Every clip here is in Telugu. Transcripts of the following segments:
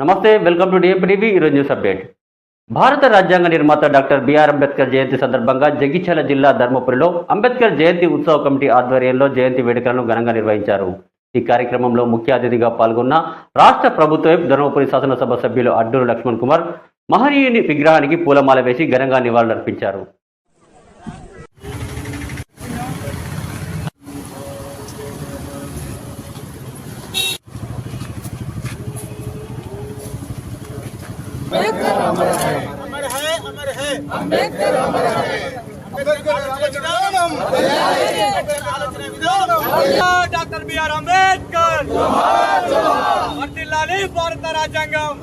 నమస్తే వెల్కమ్ టు డిఎంపీటీవీ ఈరోజు న్యూస్ అప్డేట్ భారత రాజ్యాంగ నిర్మాత డాక్టర్ బిఆర్ అంబేద్కర్ జయంతి సందర్భంగా జగిత్యాల జిల్లా ధర్మపురిలో అంబేద్కర్ జయంతి ఉత్సవ కమిటీ ఆధ్వర్యంలో జయంతి వేడుకలను ఘనంగా నిర్వహించారు. ఈ కార్యక్రమంలో ముఖ్య అతిథిగా పాల్గొన్న రాష్ట్ర ప్రభుత్వం ధర్మపురి శాసనసభ సభ్యులు అడ్డూరు లక్ష్మణ్ కుమార్ మహనీయుని విగ్రహానికి పూలమాల వేసి ఘనంగా నివాళులర్పించారు. अमर है अमर है अंबेडकर अमर है अंबेडकर आलोचना अंबेडकर आलोचना విధానం డాక్టర్ బిఆర్ అంబేద్కర్ వర్ధిల్లాలి భారత రాజ్యాంగం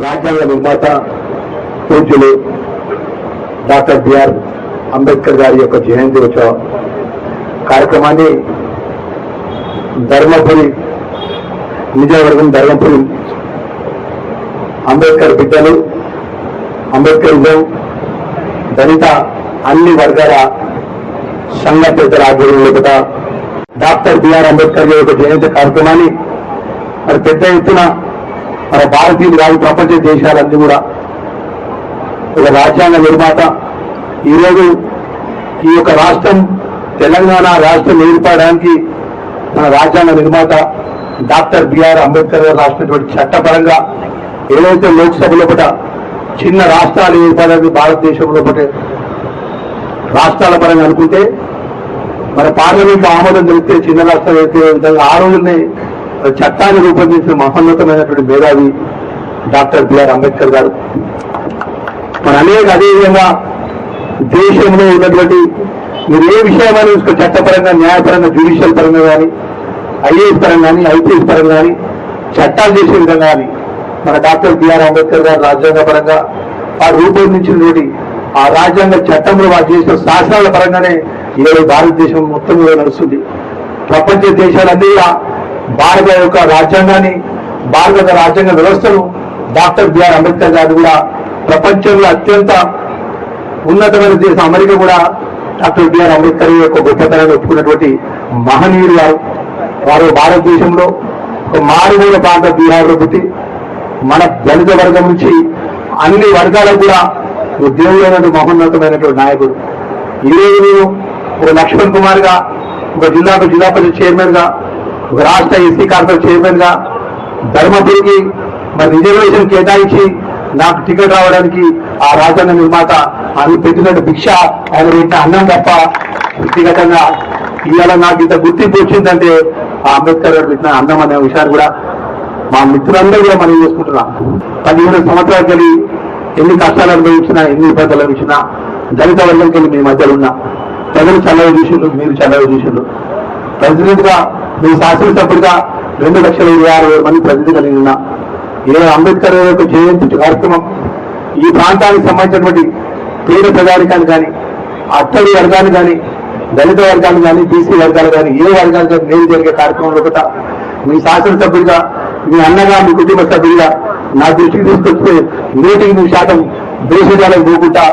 రాజ్యాంగ నిర్మాత పూజ్యులు డాక్టర్ బిఆర్ అంబేద్కర్ గారి యొక్క జయంతి ఉత్సవ కార్యక్రమాన్ని ధర్మపురి నిజవర్గం ధర్మపురి. అంబేద్కర్ బిడ్డలు అంబేద్కరిజం దళిత అన్ని వర్గాల సంఘ పెద్దల ఆధ్వర్యంలో కూడా డాక్టర్ బిఆర్ అంబేద్కర్ గారి యొక్క జయంతి కార్యక్రమాన్ని మరి పెద్ద ఎత్తున మన భారతీయులు కాదు ప్రపంచ దేశాలన్నీ కూడా ఒక రాజ్యాంగ నిర్మాత. ఈరోజు ఈ యొక్క రాష్ట్రం తెలంగాణ రాష్ట్రం ఏర్పడడానికి మన రాజ్యాంగ నిర్మాత డాక్టర్ బిఆర్ అంబేద్కర్ గారు రాసినటువంటి చట్టపరంగా ఏదైతే లోక్సభ లోపల చిన్న రాష్ట్రాలు ఏర్పడాలి భారతదేశం లోపల రాష్ట్రాల పరంగా అనుకుంటే మన పార్లమెంట్ ఆమోదం తెలిస్తే చిన్న రాష్ట్రాలు అయితే విధంగా ఆ రోజునే చట్టాన్ని రూపొందించిన మహోన్నతమైనటువంటి మేధావి డాక్టర్ బిఆర్ అంబేద్కర్ గారు. మన అనేక అదేవిధంగా దేశంలో ఉన్నటువంటి మీరు ఏ విషయమైనా చూసుకో చట్టపరంగా న్యాయపరంగా జ్యుడిషియల్ పరంగా కానీ ఐఏఎస్ పరంగా కానీ ఐపీఎస్ పరంగా కానీ చట్టాలు చేసే విధంగా కానీ మన డాక్టర్ బిఆర్ అంబేద్కర్ గారు రాజ్యాంగ పరంగా వారు రూపొందించినటువంటి ఆ రాజ్యాంగ చట్టంలో వారు చేసిన శాసనాల పరంగానే ఈరోజు భారతదేశం మొత్తం మీద నడుస్తుంది. ప్రపంచ దేశాలన్నీ కూడా భారత యొక్క రాజ్యాంగాన్ని భారత రాజ్యాంగ వ్యవస్థను డాక్టర్ బిఆర్ అంబేద్కర్ గారు కూడా ప్రపంచంలో అత్యంత ఉన్నతమైన దేశం అమెరికా కూడా డాక్టర్ బిఆర్ అంబేద్కర్ యొక్క గొప్పతనాన్ని ఒప్పుకున్నటువంటి మహనీయులు గారు. వారు భారతదేశంలో మారుమూల ప్రాంత బీహార్లో పుట్టి మన దళిత వర్గం నుంచి అన్ని వర్గాలకు కూడా ఉద్యోగులైనటువంటి మహోన్నతమైనటువంటి నాయకుడు. ఈరోజు నేను ఒక లక్ష్మణ్ కుమార్గా ఒక జిల్లాకు జిల్లా పరిషత్ చైర్మన్గా ఒక రాష్ట్ర ఎస్సీ కార్పొరేట్ చైర్మన్గా ధర్మపురికి మరి రిజర్వేషన్ కేటాయించి నాకు టికెట్ రావడానికి ఆ రాజ్యాంగ నిర్మాత ఆయన పెట్టినట్టు భిక్ష ఆయన పెట్టిన అన్నం తప్ప వ్యక్తిగతంగా ఇవాళ నాకు ఇంత గుర్తింపు వచ్చిందంటే ఆ అంబేద్కర్ గారు పెట్టిన అన్నం అనే విషయాన్ని కూడా మా మిత్రులందరూ కూడా మనం చేసుకుంటున్నాం. పదిహేను సంవత్సరాలకు కలిగి ఎన్ని కష్టాలు అనుభవించినా ఎన్ని ఇబ్బందులు అనుభవించినా దళిత వర్గం వెళ్ళి మీ మధ్యలో ఉన్న ప్రజలు చల్లవి చూసిండ్రు మీరు చల్లవి చూసిండ్రు. ప్రెసిడెంట్గా మీ శాసనసభ్యుడిగా రెండు లక్షల ఇరవై ఆరు వేల మంది ప్రతినిధి కలిగి ఉన్న ఏ అంబేద్కర్ యొక్క జయంతి కార్యక్రమం ఈ ప్రాంతానికి సంబంధించినటువంటి పేద ప్రజానికాన్ని కానీ అట్టడి వర్గాన్ని కానీ దళిత వర్గాలు కానీ బీసీ వర్గాలు కానీ ఏ వర్గాలు కానీ నేను జరిగే కార్యక్రమంలో కూడా మీ శాసనసభ్యుడిగా మీ అన్నగా మీ కుటుంబ సభ్యుడిగా నా దృష్టికి తీసుకొస్తే నూటికి నూరు శాతం దేశజాలకు పోకుండా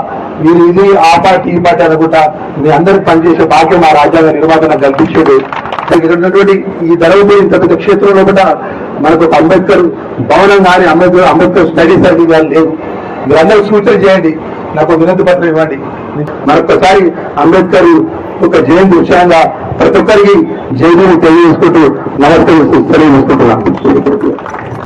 మీరు ఇది ఆ పార్టీ ఈ పార్టీ అనుకుంటా మీ అందరికి పనిచేసే భాగ్యం ఆ రాజ్యాంగ నిర్మాత నాకు కల్పించేది. ఇక్కడ ఉన్నటువంటి ఈ ధరవుపై ఇంత పెద్ద క్షేత్రంలో కూడా మనకు ఒక అంబేద్కర్ భవనం కానీ అంబేద్కర్ అంబేద్కర్ స్టడీ సర్వీ కానీ లేదు. మీరందరూ సూచన చేయండి. నాకు వినతి పత్రం ఇవ్వండి. మరొకసారి అంబేద్కర్ ఒక జయంతి విషయంగా ప్రతి ఒక్కరికి జయంతిని తెలియజేసుకుంటూ నమస్తే తెలియజేసుకుంటున్నాను